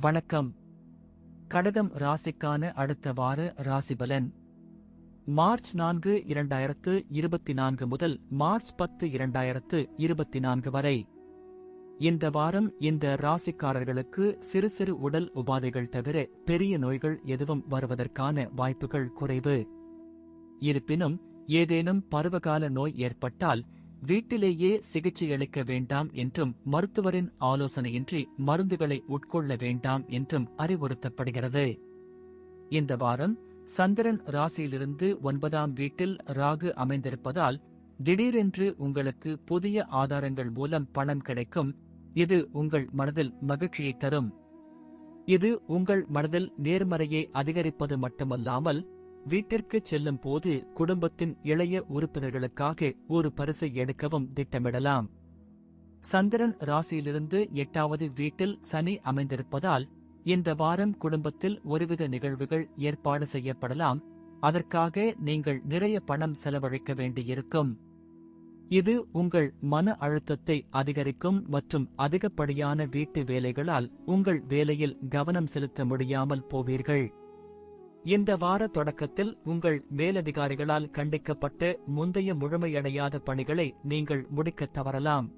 வணக்கம். கடகம் ராசிக்கான அடுத்த வார ராசிபலன். மார்ச் நான்கு இரண்டாயிரத்து இருபத்தி நான்கு முதல் மார்ச் பத்து இரண்டாயிரத்து இருபத்தி நான்கு வரை. இந்த வாரம் இந்த ராசிக்காரர்களுக்கு சிறு சிறு உடல் உபாதைகள் தவிர பெரிய நோய்கள் எதுவும் வருவதற்கான வாய்ப்புகள் குறைவு. இருப்பினும் ஏதேனும் பருவகால நோய் ஏற்பட்டால் வீட்டிலேயே சிகிச்சையளிக்க வேண்டாம் என்றும் மருத்துவரின் ஆலோசனையின்றி மருந்துகளை உட்கொள்ள வேண்டாம் என்றும் அறிவுறுத்தப்படுகிறது. இந்த வாரம் சந்திரன் ராசியிலிருந்து ஒன்பதாம் வீட்டில் ராகு அமைந்திருப்பதால் திடீரென்று உங்களுக்கு புதிய ஆதாரங்கள் மூலம் பணம் கிடைக்கும். இது உங்கள் மனதில் மகிழ்ச்சியை தரும். இது உங்கள் மனதில் நேர்மறையை அதிகரிப்பது மட்டுமல்லாமல் வீட்டிற்கு செல்லும் போது குடும்பத்தின் இளைய உறுப்பினர்களுக்காக ஒரு பரிசை எடுக்கவும் திட்டமிடலாம். சந்திரன் ராசியிலிருந்து எட்டாவது வீட்டில் சனி அமைந்திருப்பதால் இந்த வாரம் குடும்பத்தில் ஒருவித நிகழ்வுகள் ஏற்பாடு செய்யப்படலாம். அதற்காக நீங்கள் நிறைய பணம் செலவழிக்க வேண்டியிருக்கும். இது உங்கள் மன அழுத்தத்தை அதிகரிக்கும் மற்றும் அதிகப்படியான வீட்டு வேலைகளால் உங்கள் வேலையில் கவனம் செலுத்த முடியாமல் போவீர்கள். இந்த வார தொடக்கத்தில் உங்கள் மேலதிகாரிகளால் கண்டிக்கப்பட்டு முந்தைய முழுமையடையாத பணிகளை நீங்கள் முடிக்கத் தவறலாம்.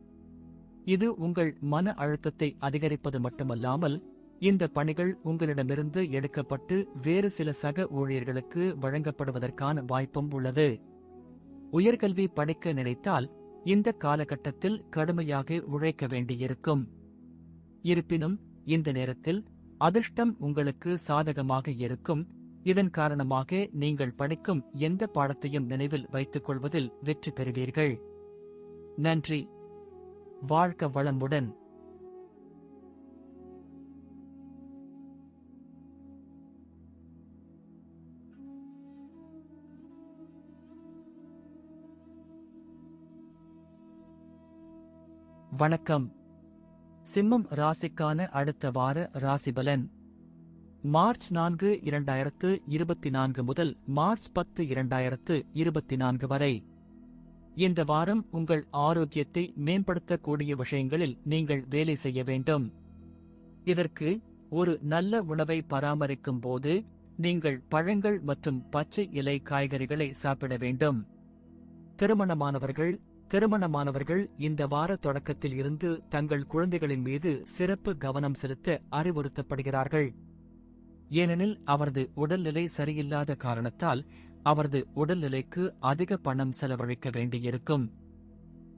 இது உங்கள் மன அழுத்தத்தை அதிகரிப்பது மட்டுமல்லாமல் இந்த பணிகள் உங்களிடமிருந்து எடுக்கப்பட்டு வேறு சில சக ஊழியர்களுக்கு வழங்கப்படுவதற்கான வாய்ப்பும் உள்ளது. உயர்கல்வி படிக்க நினைத்தால் இந்த காலகட்டத்தில் கடுமையாக உழைக்க வேண்டியிருக்கும். இருப்பினும் இந்த நேரத்தில் அதிர்ஷ்டம் உங்களுக்கு சாதகமாக இருக்கும். இதன் காரணமாக நீங்கள் படிக்கும் எந்த பாடத்தையும் நினைவில் வைத்துக் கொள்வதில் வெற்றி பெறுவீர்கள். நன்றி. வாழ்க்க வளமுடன். வணக்கம். சிம்மம் ராசிக்கான அடுத்த வார ராசிபலன். மார்ச் நான்கு இரண்டாயிரத்து இருபத்தி நான்கு முதல் மார்ச் பத்து இரண்டாயிரத்து இருபத்தி நான்கு வரை. இந்த வாரம் உங்கள் ஆரோக்கியத்தை மேம்படுத்தக்கூடிய விஷயங்களில் நீங்கள் வேலை செய்ய வேண்டும். இதற்கு ஒரு நல்ல உணவை பராமரிக்கும் போது நீங்கள் பழங்கள் மற்றும் பச்சை இலை காய்கறிகளை சாப்பிட வேண்டும். திருமணமானவர்கள் திருமணமானவர்கள் இந்த வார தொடக்கத்தில் இருந்து தங்கள் குழந்தைகளின் மீது சிறப்பு கவனம் செலுத்த அறிவுறுத்தப்படுகிறார்கள். ஏனெனில் அவரது உடல்நிலை சரியில்லாத காரணத்தால் அவரது உடல்நிலைக்கு அதிக பணம் செலவழிக்க வேண்டியிருக்கும்.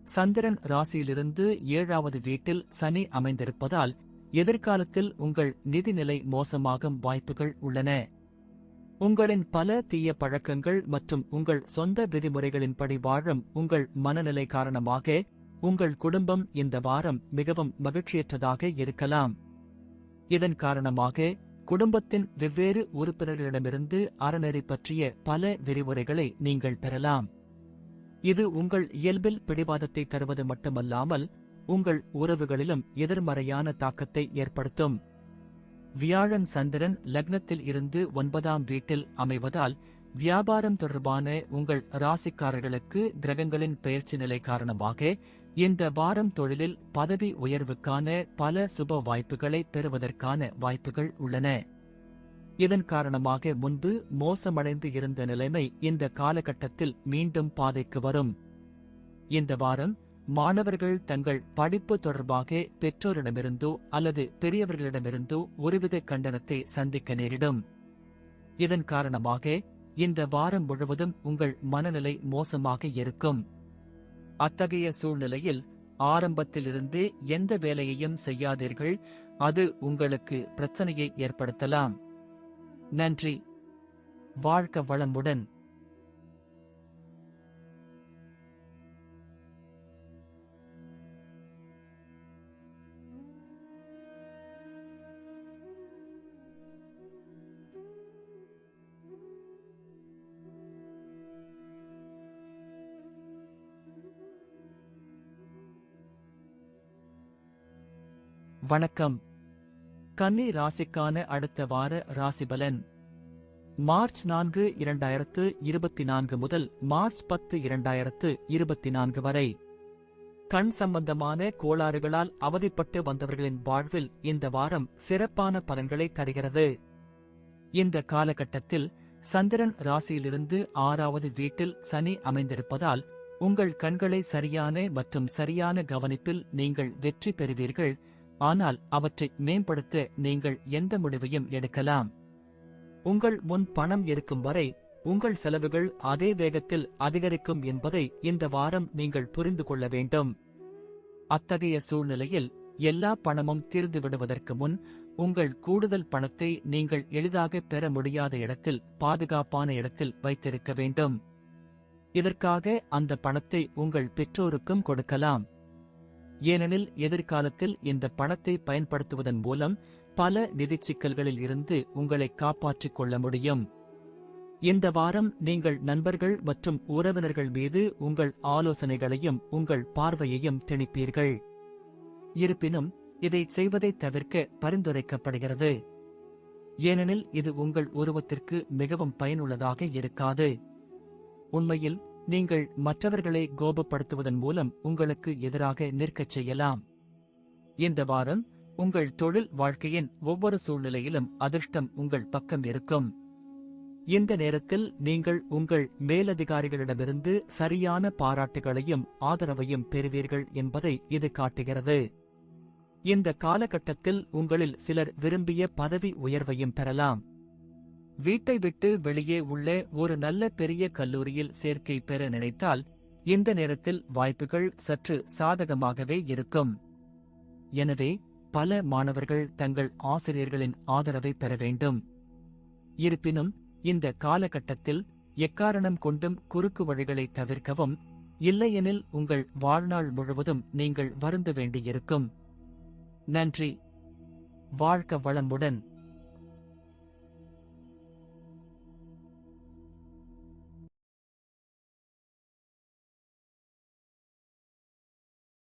சந்திரன் ராசியிலிருந்து ஏழாவது வீட்டில் சனி அமைந்திருப்பதால் எதிர்காலத்தில் உங்கள் நிதிநிலை மோசமாகும் வாய்ப்புகள் உள்ளன. உங்களின் பல தீய பழக்கங்கள் மற்றும் உங்கள் சொந்த விதிமுறைகளின்படி வாழும் உங்கள் மனநிலை காரணமாக உங்கள் குடும்பம் இந்த வாரம் மிகவும் மகிழ்ச்சியற்றதாக இருக்கலாம். இதன் காரணமாக குடும்பத்தின் வெவ்வேறு உறுப்பினர்களிடமிருந்து அறநெறி பற்றிய பல விரிவுரைகளை நீங்கள் பெறலாம். இது உங்கள் இயல்பில் பிடிவாதத்தை தருவது மட்டுமல்லாமல் உங்கள் உறவுகளிலும் எதிர்மறையான தாக்கத்தை ஏற்படுத்தும். வியாழன் சந்திரன் லக்னத்தில் இருந்து ஒன்பதாம் வீட்டில் அமைவதால் வியாபாரம் தொடர்பான உங்கள் ராசிக்காரர்களுக்கு கிரகங்களின் பெயர்ச்சி நிலை காரணமாக இந்த வாரம் தொழிலில் பதவி உயர்வுக்கான பல சுப வாய்ப்புகளை பெறுவதற்கான வாய்ப்புகள் உள்ளன. இதன் காரணமாக முன்பு மோசமடைந்து இருந்த நிலைமை இந்த காலகட்டத்தில் மீண்டும் பாதைக்கு வரும். இந்த வாரம் மாணவர்கள் தங்கள் படிப்பு தொடர்பாக பெற்றோரிடமிருந்தோ அல்லது பெரியவர்களிடமிருந்தோ ஒருவித கண்டனத்தை சந்திக்க நேரிடும். இதன் காரணமாக இந்த வாரம் முழுவதும் உங்கள் மனநிலை மோசமாக இருக்கும். அத்தகைய சூழ்நிலையில் ஆரம்பத்திலிருந்தே எந்த வேலையையும் செய்யாதீர்கள் அது உங்களுக்கு பிரச்சனையை ஏற்படுத்தலாம். நன்றி. வாழ்க்க வளமுடன். வணக்கம். கன்னி ராசிக்கான அடுத்த வார ராசிபலன். மார்ச் நான்கு இரண்டாயிரத்து இருபத்தி நான்கு முதல் மார்ச் பத்து இரண்டாயிரத்து இருபத்தி நான்கு வரை. கண் சம்பந்தமான கோளாறுகளால் அவதிப்பட்டு வந்தவர்களின் வாழ்வில் இந்த வாரம் சிறப்பான பலன்களை தருகிறது. இந்த காலகட்டத்தில் சந்திரன் ராசியிலிருந்து ஆறாவது வீட்டில் சனி அமைந்திருப்பதால் உங்கள் கண்களை சரியான மற்றும் சரியான கவனிப்பில் நீங்கள் வெற்றி பெறுவீர்கள். ஆனால் அவற்றை மேம்படுத்த நீங்கள் எந்த முடிவையும் எடுக்கலாம். உங்கள் முன் பணம் இருக்கும் வரை உங்கள் செலவுகள் அதே வேகத்தில் அதிகரிக்கும் என்பதை இந்த வாரம் நீங்கள் புரிந்து கொள்ள வேண்டும். அத்தகைய சூழ்நிலையில் எல்லா பணமும் தீர்ந்து விடுவதற்கு முன் உங்கள் கூடுதல் பணத்தை நீங்கள் எளிதாக பெற முடியாத இடத்தில் பாதுகாப்பான இடத்தில் வைத்திருக்க வேண்டும். இதற்காக அந்த பணத்தை உங்கள் பெற்றோருக்கும் கொடுக்கலாம். ஏனெனில் எதிர்காலத்தில் இந்த பணத்தை பயன்படுத்துவதன் மூலம் பல நிதி சிக்கல்களில் இருந்து உங்களை காப்பாற்றிக் கொள்ள முடியும். இந்த வாரம் நீங்கள் நண்பர்கள் மற்றும் உறவினர்கள் மீது உங்கள் ஆலோசனைகளையும் உங்கள் பார்வையையும் திணிப்பீர்கள். இருப்பினும் இதை செய்வதை தவிர்க்க பரிந்துரைக்கப்படுகிறது. ஏனெனில் இது உங்கள் உருவத்திற்கு மிகவும் பயனுள்ளதாக இருக்காது. உண்மையில் நீங்கள் மற்றவர்களை கோபப்படுத்துவதன் மூலம் உங்களுக்கு எதிராக நிற்கச் செய்யலாம். இந்த வாரம் உங்கள் தொழில் வாழ்க்கையின் ஒவ்வொரு சூழ்நிலையிலும் அதிர்ஷ்டம் உங்கள் பக்கம் இருக்கும். இந்த நேரத்தில் நீங்கள் உங்கள் மேலதிகாரிகளிடமிருந்து சரியான பாராட்டுகளையும் ஆதரவையும் பெறுவீர்கள் என்பதை இது காட்டுகிறது. இந்த காலகட்டத்தில் உங்களில் சிலர் விரும்பிய பதவி உயர்வையும் பெறலாம். வீட்டை விட்டு வெளியே உள்ள ஒரு நல்ல பெரிய கல்லூரியில் சேர்க்கை பெற நினைத்தால் இந்த நேரத்தில் வாய்ப்புகள் சற்று சாதகமாகவே இருக்கும். எனவே பல மாணவர்கள் தங்கள் ஆசிரியர்களின் ஆதரவை பெற வேண்டும். இருப்பினும் இந்த காலகட்டத்தில் எக்காரணம் கொண்டும் குறுக்கு வழிகளை தவிர்க்கவும் இல்லையெனில் உங்கள் வாழ்நாள் முழுவதும் நீங்கள் வருந்த வேண்டியிருக்கும். நன்றி. வாழ்க்க வளமுடன்.